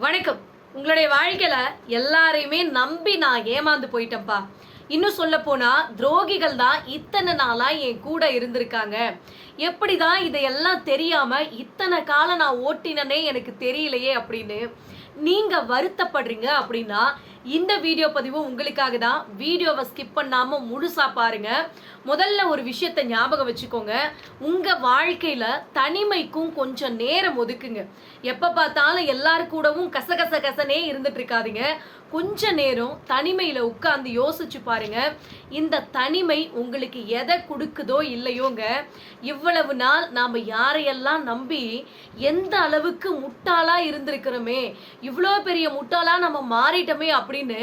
வணக்கம். உங்களுடைய வாழ்க்கையில எல்லாரையுமே நம்பி நான் ஏமாந்து போயிட்டேன்ப்பா இன்னும் சொல்ல போனா துரோகிகள் தான் இத்தனை நாளா என் கூட இருந்திருக்காங்க. எப்படிதான் இதையெல்லாம் தெரியாம இத்தனை காலம் நான் ஓட்டினனே எனக்கு தெரியலையே அப்படின்னு நீங்க வருத்தப்படுறீங்க அப்படின்னா இந்த வீடியோ பதிவு உங்களுக்காக தான் வீடியோவை ஸ்கிப் பண்ணாம முழுசாக பாருங்கள் முதல்ல ஒரு விஷயத்தை ஞாபகம் வச்சுக்கோங்க. உங்க வாழ்க்கையில தனிமைக்கும் கொஞ்சம் நேரம் ஒதுக்குங்க. எப்ப பார்த்தாலும் எல்லாரு கூடவும் கசகச கசனே இருந்துட்டு இருக்காதிங்க. கொஞ்ச நேரம் தனிமையில் உட்காந்து யோசிச்சு பாருங்க. இந்த தனிமை உங்களுக்கு எதை கொடுக்குதோ இல்லையோங்க. இவ்வளவு நாள் நாம் யாரையெல்லாம் நம்பி எந்த அளவுக்கு முட்டாளாக இருந்திருக்கிறோமே இவ்வளோ பெரிய முட்டாளாக நம்ம மாறிட்டோமே அப்படின்னு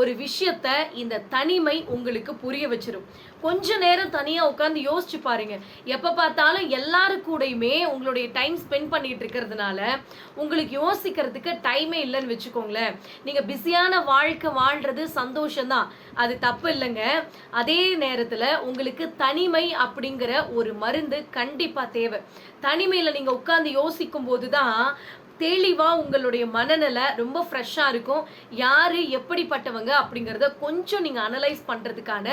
ஒரு விஷயத்த இந்த தனிமை உங்களுக்கு புரிய வச்சிடும் கொஞ்ச நேரம் தனியாக உட்காந்து யோசிச்சு பாருங்க. எப்போ பார்த்தாலும் எல்லாரு கூடயுமே உங்களுடைய டைம் ஸ்பெண்ட் பண்ணிட்டு இருக்கிறதுனால உங்களுக்கு யோசிக்கிறதுக்கு டைமே இல்லைன்னு வச்சுக்கோங்களேன். நீங்க பிஸியான வாழ்க்கை வாழ்றது சந்தோஷம்தான். அது தப்பு இல்லைங்க. அதே நேரத்தில் உங்களுக்கு தனிமை அப்படிங்கிற ஒரு மருந்து கண்டிப்பாக தேவை. தனிமையில் நீங்கள் உட்காந்து யோசிக்கும் போதுதான் தெளிவாக உங்களுடைய மனநிலை ரொம்ப ஃப்ரெஷ்ஷாக இருக்கும். யார் எப்படிப்பட்டவங்க அப்படிங்கிறத கொஞ்சம் நீங்கள் அனலைஸ் பண்ணுறதுக்கான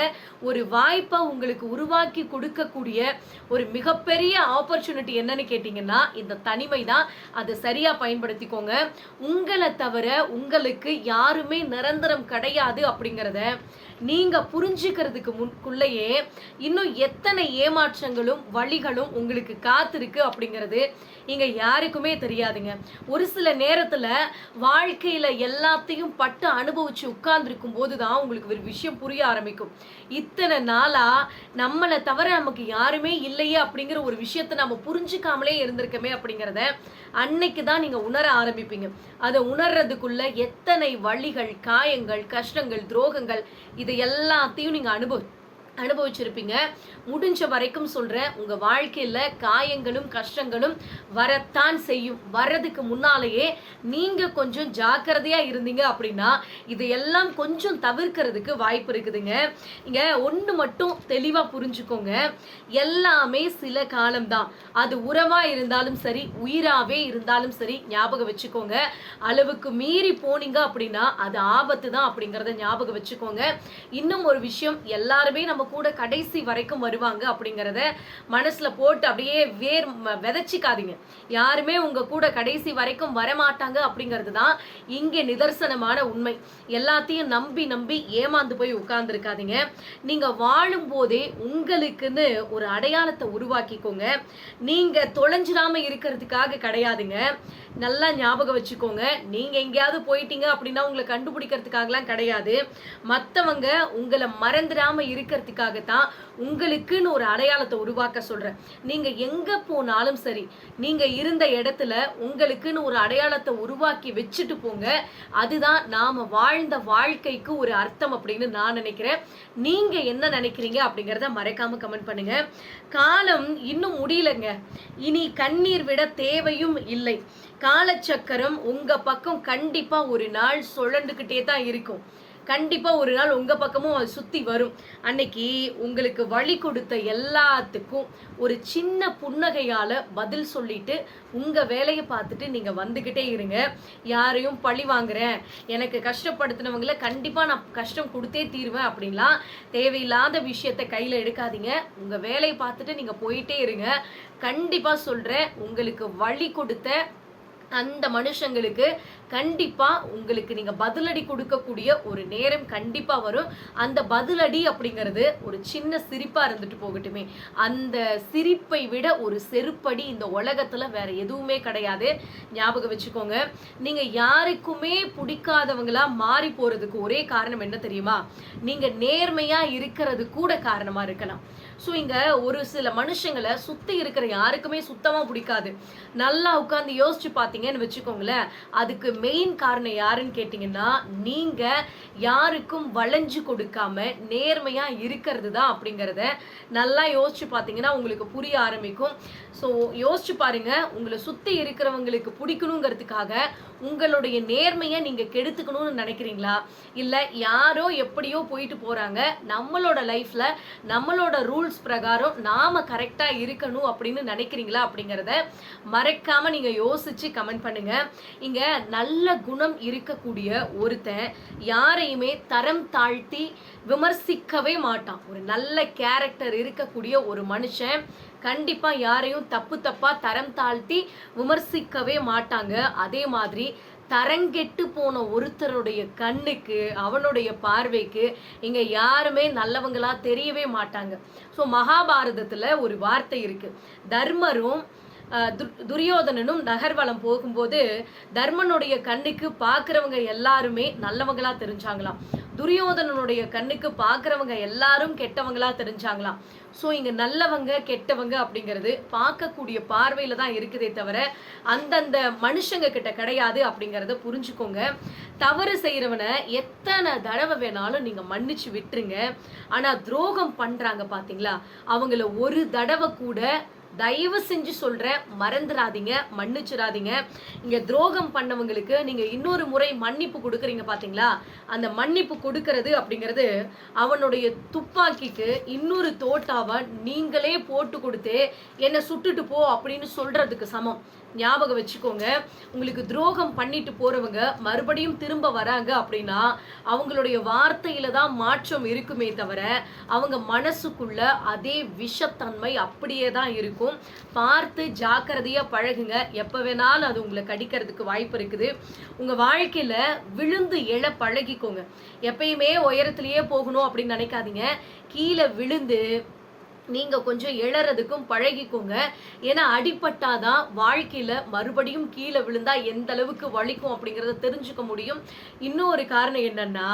ஒரு வாய்ப்பை உங்களுக்கு உருவாக்கி கொடுக்கக்கூடிய ஒரு மிகப்பெரிய ஆப்பர்ச்சுனிட்டி என்னன்னு கேட்டிங்கன்னா இந்த தனிமை தான் அதை சரியாக பயன்படுத்திக்கோங்க. உங்களை தவிர உங்களுக்கு யாருமே நிரந்தரம் கிடையாது அப்படிங்கிறத நீங்க புரிஞ்சுக்கிறதுக்கு முன்குள்ளேயே இன்னும் எத்தனை ஏமாற்றங்களும் வழிகளும் உங்களுக்கு காத்திருக்கு அப்படிங்கிறது இங்க யாருக்குமே தெரியாதுங்க. ஒரு சில நேரத்துல வாழ்க்கையில எல்லாத்தையும் பட்டு அனுபவிச்சு உட்கார்ந்துருக்கும் போது தான் உங்களுக்கு ஒரு விஷயம் புரிய ஆரம்பிக்கும். இத்தனை நாளா நம்மளை தவிர நமக்கு யாருமே இல்லையே அப்படிங்கிற ஒரு விஷயத்தை நம்ம புரிஞ்சுக்காமலே இருந்திருக்கமே அப்படிங்கிறத அன்னைக்கு தான் நீங்கள் உணர ஆரம்பிப்பீங்க. அதை உணர்றதுக்குள்ள எத்தனை வழிகள் காயங்கள் கஷ்டங்கள் துரோகங்கள் இதை எல்லாத்தையும் நீங்கள் அனுபவி அனுபவிச்சிருப்பீங்க. முடிஞ்ச வரைக்கும் சொல்கிறேன் உங்கள் வாழ்க்கையில் காயங்களும் கஷ்டங்களும் வரத்தான் செய்யும். வர்றதுக்கு முன்னாலேயே நீங்கள் கொஞ்சம் ஜாக்கிரதையாக இருந்தீங்க அப்படின்னா இதையெல்லாம் கொஞ்சம் தவிர்க்கிறதுக்கு வாய்ப்பு இருக்குதுங்க. இங்கே ஒன்று மட்டும் தெளிவாக புரிஞ்சுக்கோங்க. எல்லாமே சில காலம்தான். அது உறவாக இருந்தாலும் சரி உயிராகவே இருந்தாலும் சரி ஞாபகம் வச்சுக்கோங்க. அளவுக்கு மீறி போனீங்க அப்படின்னா அது ஆபத்து தான் அப்படிங்கிறத ஞாபகம் வச்சுக்கோங்க. இன்னும் ஒரு விஷயம் எல்லாருமே நம்ம கூட கடைசி வரைக்கும் வருவாங்க அப்படிங்கிறத மனசில் போட்டு அப்படியே வேர் விதைச்சிக்காதீங்க. யாருமே உங்க கூட கடைசி வரைக்கும் வரமாட்டாங்க அப்படிங்கிறது தான் இங்கே நிதர்சனமான உண்மை. எல்லாத்தையும் நம்பி நம்பி ஏமாந்து போய் உட்கார்ந்துருக்காதீங்க. நீங்கள் வாழும்போதே உங்களுக்குன்னு ஒரு அடையாளத்தை உருவாக்கிக்கோங்க. நீங்கள் தொலைஞ்சிடாமல் இருக்கிறதுக்காக கிடையாதுங்க. நல்லா ஞாபகம் வச்சுக்கோங்க. நீங்கள் எங்கேயாவது போயிட்டீங்க அப்படின்னா உங்களை கண்டுபிடிக்கிறதுக்காகலாம் கிடையாது. மற்றவங்க உங்களை மறந்துடாம இருக்கிறதுக்காகத்தான் உங்களுக்குன்னு ஒரு அடையாளத்தை உருவாக்க சொல்கிறேன் நீங்கள் எங்கே போனாலும் சரி நீங்கள் இருந்த இடத்துல உங்களுக்குன்னு ஒரு அடையாளத்தை உருவாக்கி வச்சுட்டு போங்க. அதுதான் நாம வாழ்ந்த வாழ்க்கைக்கு ஒரு அர்த்தம் அப்படின்னு நான் நினைக்கிறேன். நீங்கள் என்ன நினைக்கிறீங்க அப்படிங்கிறத மறைக்காம கமெண்ட் பண்ணுங்க. காலம் இன்னும் முடியலங்க. இனி கண்ணீர் விட தேவையும் இல்லை. காலச்சக்கரம் உங்கள் பக்கம் கண்டிப்பாக ஒரு நாள் சுழண்டுக்கிட்டே தான் இருக்கும். கண்டிப்பாக ஒரு நாள் உங்கள் பக்கமும் அது சுற்றி வரும். அன்னைக்கு உங்களுக்கு வழி கொடுத்த எல்லாத்துக்கும் ஒரு சின்ன புன்னகையால் பதில் சொல்லிட்டு உங்கள் வேலையை பார்த்துட்டு நீங்கள் வந்துக்கிட்டே இருங்க. யாரையும் பழி வாங்குறேன். எனக்கு கஷ்டப்படுத்தினவங்கள கண்டிப்பாக நான் கஷ்டம் கொடுத்தே தீருவேன் அப்படின்லாம் தேவையில்லாத விஷயத்தை கையில் எடுக்காதீங்க. உங்கள் வேலையை பார்த்துட்டு நீங்கள் போயிட்டே இருங்க. கண்டிப்பாக சொல்கிறேன் உங்களுக்கு வழி கொடுத்த அந்த மனுஷங்களுக்கு கண்டிப்பா உங்களுக்கு நீங்க பதிலடி கொடுக்கக்கூடிய ஒரு நேரம் கண்டிப்பா வரும். அந்த பதிலடி அப்படிங்கிறது ஒரு சின்ன சிரிப்பா இருந்துட்டு போகட்டுமே. அந்த சிரிப்பை விட ஒரு செருப்படி இந்த உலகத்துல வேற எதுவுமே கிடையாது. ஞாபகம் வச்சுக்கோங்க. நீங்க யாருக்குமே பிடிக்காதவங்களா மாறி போறதுக்கு ஒரே காரணம் என்ன தெரியுமா? நீங்க நேர்மையா இருக்கிறது கூட காரணமா இருக்கலாம். ஸோ இங்கே ஒரு சில மனுஷங்களை சுற்றி இருக்கிற யாருக்குமே சுத்தமாக பிடிக்காது. நல்லா உட்காந்து யோசிச்சு பார்த்தீங்கன்னு வச்சுக்கோங்களேன் அதுக்கு மெயின் காரணம் யாருன்னு கேட்டிங்கன்னா நீங்கள் யாருக்கும் வளைஞ்சு கொடுக்காம நேர்மையாக இருக்கிறது தான் அப்படிங்கிறத நல்லா யோசிச்சு பார்த்தீங்கன்னா உங்களுக்கு புரிய ஆரம்பிக்கும். ஸோ யோசிச்சு பாருங்கள் உங்களை சுற்றி இருக்கிறவங்களுக்கு பிடிக்கணுங்கிறதுக்காக உங்களுடைய நேர்மையை நீங்கள் கெடுத்துக்கணும்னு நினைக்கிறீங்களா? இல்லை யாரோ எப்படியோ போயிட்டு போகிறாங்க நம்மளோட லைஃப்பில் நம்மளோட ரூல்ஸ் பிரகாரம் நாம கரெக்டாக இருக்கணும் அப்படின்னு நினைக்கிறீங்களா அப்படிங்கிறத மறைக்காமல் நீங்கள் யோசித்து கமெண்ட் பண்ணுங்கள் இங்கே நல்ல குணம் இருக்கக்கூடிய ஒருத்தன் யாரையுமே தரம் தாழ்த்தி விமர்சிக்கவே மாட்டான். ஒரு நல்ல கேரக்டர் இருக்கக்கூடிய ஒரு மனுஷன் கண்டிப்பாக யாரையும் தப்பு தப்பாக தரம் தாழ்த்தி விமர்சிக்கவே மாட்டாங்க. அதே மாதிரி தரங்கெட்டு போன ஒருத்தருடைய கண்ணுக்கு அவனுடைய பார்வைக்கு இங்கே யாருமே நல்லவங்களா தெரியவே மாட்டாங்க. ஸோ மகாபாரதத்தில் ஒரு வார்த்தை இருக்குது தர்மரும் துரியோதனனும் நகர்வலம் போகும்போது தர்மனுடைய கண்ணுக்கு பார்க்குறவங்க எல்லாருமே நல்லவங்களா தெரிஞ்சாங்களாம். துரியோதனனுடைய கண்ணுக்கு பார்க்குறவங்க எல்லாரும் கெட்டவங்களா தெரிஞ்சாங்களாம். ஸோ இங்கே நல்லவங்க கெட்டவங்க அப்படிங்கிறது பார்க்கக்கூடிய பார்வையில் தான் இருக்குதே தவிர அந்தந்த மனுஷங்க கிட்ட கிடையாது அப்படிங்கிறத புரிஞ்சுக்கோங்க. தவறு செய்கிறவனை எத்தனை தடவை வேணாலும் நீங்கள் மன்னிச்சு விட்டுருங்க. ஆனால் துரோகம் பண்ணுறாங்க பார்த்தீங்களா அவங்கள ஒரு தடவை கூட தயவு செஞ்சு சொல்கிறேன் மறந்துடாதீங்க மன்னிச்சிடாதீங்க. இங்கே துரோகம் பண்ணவங்களுக்கு நீங்கள் இன்னொரு முறை மன்னிப்பு கொடுக்குறீங்க பார்த்தீங்களா அந்த மன்னிப்பு கொடுக்கறது அப்படிங்கிறது அவனுடைய துப்பாக்கிக்கு இன்னொரு தோட்டாவை நீங்களே போட்டு கொடுத்து என்னை சுட்டுட்டு போ அப்படின்னு சொல்கிறதுக்கு சமம். ஞாபகம் வச்சுக்கோங்க உங்களுக்கு துரோகம் பண்ணிட்டு போகிறவங்க மறுபடியும் திரும்ப வராங்க அப்படின்னா அவங்களுடைய வார்த்தையில தான் மாற்றம் இருக்குமே தவிர அவங்க மனசுக்குள்ள அதே விஷத்தன்மை அப்படியே தான் இருக்கும். பார்த்து ஜாக்கிரதையாக பழகுங்க. எப்போ வேணாலும் அது உங்களை கடிக்கிறதுக்கு வாய்ப்பு இருக்குது. உங்கள் வாழ்க்கையில் விழுந்து எழ பழகிக்கோங்க. எப்பயுமே உயரத்துலேயே போகணும் அப்படின்னு நினைக்காதீங்க. கீழே விழுந்து நீங்க கொஞ்சம் எழறதுக்கும் பழகிக்கோங்க. ஏன்னா அடிப்பட்டாதான் வாழ்க்கையில மறுபடியும் கீழே விழுந்தா எந்த அளவுக்கு வலிக்கும் அப்படிங்கறத தெரிஞ்சுக்க முடியும். இன்னொரு காரணம் என்னன்னா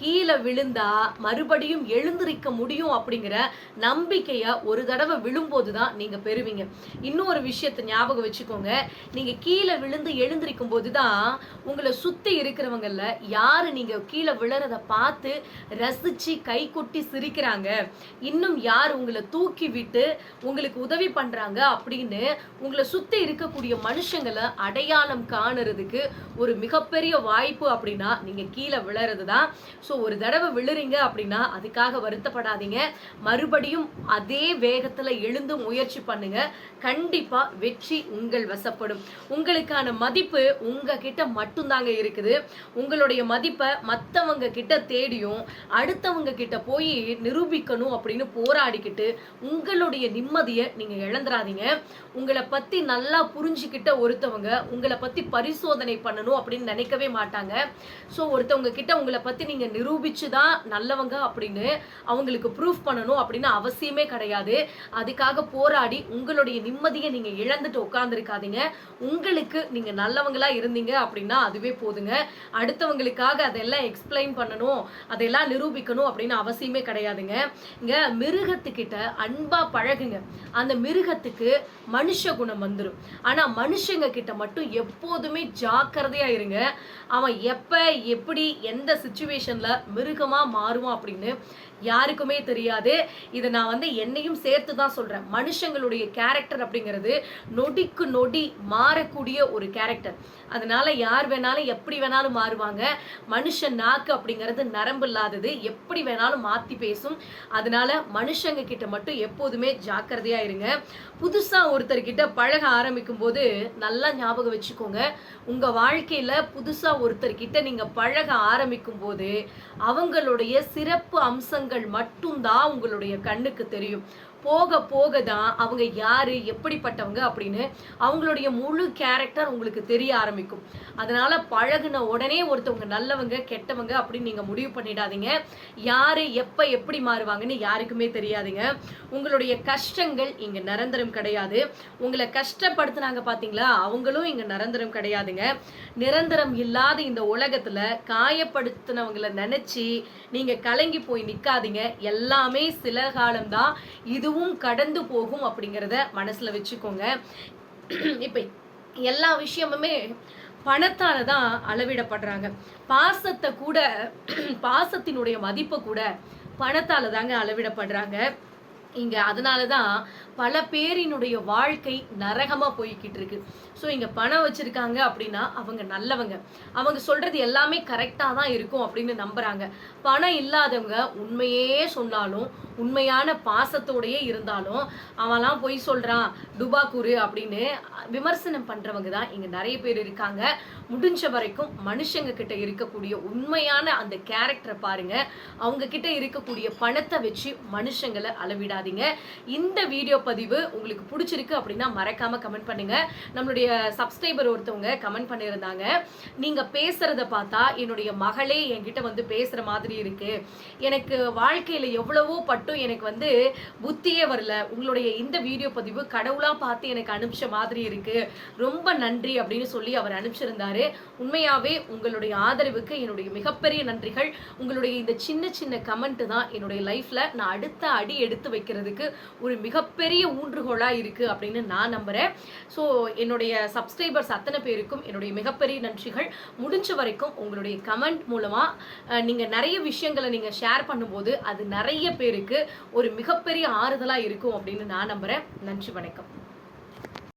கீழே விழுந்தா மறுபடியும் எழுந்திருக்க முடியும் அப்படிங்கிற நம்பிக்கைய ஒரு தடவை விழும்போது தான் நீங்க பெறுவீங்க. இன்னொரு விஷயத்தை ஞாபகம் வச்சுக்கோங்க. நீங்க கீழே விழுந்து எழுந்திருக்கும் போது தான் உங்களை சுத்தி இருக்கிறவங்கல்ல யாரு நீங்க கீழே விழறத பார்த்து ரசிச்சு கை கொட்டி சிரிக்கிறாங்க. இன்னும் யார் உங்களை தூக்கி விட்டு உங்களுக்கு உதவி பண்ணுறாங்க அப்படின்னு உங்களை சுற்றி இருக்கக்கூடிய மனுஷங்களை அடையாளம் காணுறதுக்கு ஒரு மிகப்பெரிய வாய்ப்பு அப்படின்னா நீங்கள் கீழே விழறது தான் ஸோ ஒரு தடவை விழுறீங்க அப்படின்னா அதுக்காக வருத்தப்படாதீங்க. மறுபடியும் அதே வேகத்தில் எழுந்து முயற்சி பண்ணுங்க. கண்டிப்பாக வெற்றி உங்கள் வசப்படும். உங்களுக்கான மதிப்பு உங்ககிட்ட மட்டும்தாங்க இருக்குது. உங்களுடைய மதிப்பை மற்றவங்க கிட்ட தேடியும் அடுத்தவங்க கிட்ட போய் நிரூபிக்கணும் அப்படின்னு போராடிக்கிட்டு உங்களுடைய நிம்மதியை நீங்கள் இழந்துடாதீங்க உங்களை பற்றி நல்லா புரிஞ்சுக்கிட்ட ஒருத்தவங்க உங்களை பற்றி பரிசோதனை பண்ணணும் அப்படின்னு நினைக்கவே மாட்டாங்க. ஸோ ஒருத்தவங்க கிட்ட உங்களை பற்றி நீங்கள் நிரூபித்து தான் நல்லவங்க அப்படின்னு அவங்களுக்கு ப்ரூஃப் பண்ணணும் அப்படின்னு அவசியமே கிடையாது. அதுக்காக போராடி உங்களுடைய நிம்மதியை நீங்கள் இழந்துட்டு உட்காந்துருக்காதீங்க உங்களுக்கு நீங்கள் நல்லவங்களா இருந்தீங்க அப்படின்னா அதுவே போதுங்க. அடுத்தவங்களுக்காக அதெல்லாம் எக்ஸ்பிளைன் பண்ணணும் அதெல்லாம் நிரூபிக்கணும் அப்படின்னு அவசியமே கிடையாதுங்க. இங்கே மிருகத்துக்கிட்ட அன்பா பழகுங்க. அந்த மிருகத்துக்கு மனுஷ குணம் வந்துடும் ஆனா மனுஷங்க கிட்ட மட்டும் எப்போதுமே ஜாக்கிரதையா இருங்க. அவன் எப்ப எப்படி எந்த சுச்சுவேஷன்ல மிருகமா மாறுவான் அப்படின்னு யாருக்குமே தெரியாது. இதை நான் வந்து என்னையும் சேர்த்து தான் சொல்றேன். மனுஷங்களுடைய கேரக்டர் அப்படிங்கிறது நொடிக்கு நொடி மாறக்கூடிய ஒரு கேரக்டர் அதனால யார் வேணாலும் எப்படி வேணாலும் மாறுவாங்க. மனுஷன் நாக்கு அப்படிங்கிறது நரம்பு இல்லாதது எப்படி வேணாலும் மாத்தி பேசும். அதனால மனுஷங்க கிட்ட மட்டும் எப்போதுமே ஜாக்கிரதையா இருங்க. புதுசா ஒருத்தர்கிட்ட பழக ஆரம்பிக்கும் போது நல்லா ஞாபகம் வச்சுக்கோங்க. உங்க வாழ்க்கையில புதுசா ஒருத்தர்கிட்ட நீங்க பழக ஆரம்பிக்கும் போது அவங்களுடைய சிறப்பு அம்சங்கள் மட்டும்தான் உங்களுடைய கண்ணுக்கு தெரியும். போக போக தான் அவங்க யார் எப்படிப்பட்டவங்க அப்படின்னு அவங்களுடைய முழு கேரக்டர் உங்களுக்கு தெரிய ஆரம்பிக்கும். அதனால் பழகுன உடனே ஒருத்தவங்க நல்லவங்க கெட்டவங்க அப்படின்னு நீங்கள் முடிவு பண்ணிடாதீங்க. யார் எப்போ எப்படி மாறுவாங்கன்னு யாருக்குமே தெரியாதுங்க. உங்களுடைய கஷ்டங்கள் இங்கே நிரந்தரம் கிடையாது. உங்களை கஷ்டப்படுத்துனாங்க பார்த்தீங்களா அவங்களும் இங்கே நிரந்தரம் கிடையாதுங்க. நிரந்தரம் இல்லாத இந்த உலகத்தில் காயப்படுத்தினவங்களை நினச்சி நீங்கள் கலங்கி போய் நிற்காதீங்க எல்லாமே சில காலம்தான். இதுவும் கடந்து போகும் அப்படிங்கிறத மனசுல வச்சுக்கோங்க. இப்ப எல்லா விஷயமுமே பணத்தால தான் அளவிடப்படுறாங்க. பாசத்தை கூட பாசத்தினுடைய மதிப்பை கூட பணத்தால தாங்க அளவிடப்படுறாங்க. இங்கே அதனால தான் பல பேரினுடைய வாழ்க்கை நரகமாக போய்கிட்டு இருக்கு. ஸோ இங்கே பணம் வச்சுருக்காங்க அப்படின்னா அவங்க நல்லவங்க. அவங்க சொல்கிறது எல்லாமே கரெக்டாக தான் இருக்கும் அப்படின்னு நம்புகிறாங்க பணம் இல்லாதவங்க உண்மையே சொன்னாலும் உண்மையான பாசத்தோடையே இருந்தாலும் அவன்லாம் பொய் சொல்கிறான் டுபாக்கூறு அப்படின்னு விமர்சனம் பண்ணுறவங்க தான் இங்கே நிறைய பேர் இருக்காங்க. முடிஞ்ச வரைக்கும் மனுஷங்க கிட்ட இருக்கக்கூடிய உண்மையான அந்த கேரக்டரை பாருங்க. அவங்க கிட்ட இருக்கக்கூடிய பணத்தை வச்சு மனுஷங்களை அளவிடாது அளவிடாதீங்க இந்த வீடியோ பதிவு உங்களுக்கு பிடிச்சிருக்கு அப்படின்னா மறக்காம கமெண்ட் பண்ணுங்க. நம்மளுடைய சப்ஸ்கிரைபர் ஒருத்தவங்க கமெண்ட் பண்ணியிருந்தாங்க. நீங்க பேசுறத பார்த்தா என்னுடைய மகளே என்கிட்ட வந்து பேசுற மாதிரி இருக்கு. எனக்கு வாழ்க்கையில எவ்வளவோ பட்டும் எனக்கு வந்து புத்தியே வரல. உங்களுடைய இந்த வீடியோ பதிவு கடவுளா பார்த்து எனக்கு அனுப்பிச்ச மாதிரி இருக்கு. ரொம்ப நன்றி அப்படின்னு சொல்லி அவர் அனுப்பிச்சிருந்தாரு. உண்மையாவே உங்களுடைய ஆதரவுக்கு என்னுடைய மிகப்பெரிய நன்றிகள். உங்களுடைய இந்த சின்ன சின்ன கமெண்ட் தான் என்னுடைய லைஃப்ல நான் அடுத்த அடி எடுத்து வைக்கிறேன். வைக்கிறதுக்கு ஒரு மிகப்பெரிய ஊன்றுகோலாக இருக்கு அப்படின்னு நான் நம்புகிறேன் ஸோ என்னுடைய சப்ஸ்கிரைபர்ஸ் அத்தனை பேருக்கும் என்னுடைய மிகப்பெரிய நன்றிகள். முடிஞ்ச வரைக்கும் உங்களுடைய கமெண்ட் மூலமாக நீங்கள் நிறைய விஷயங்களை நீங்கள் ஷேர் பண்ணும்போது அது நிறைய பேருக்கு ஒரு மிகப்பெரிய ஆறுதலாக இருக்கும் அப்படின்னு நான் நம்புகிறேன் நன்றி வணக்கம்.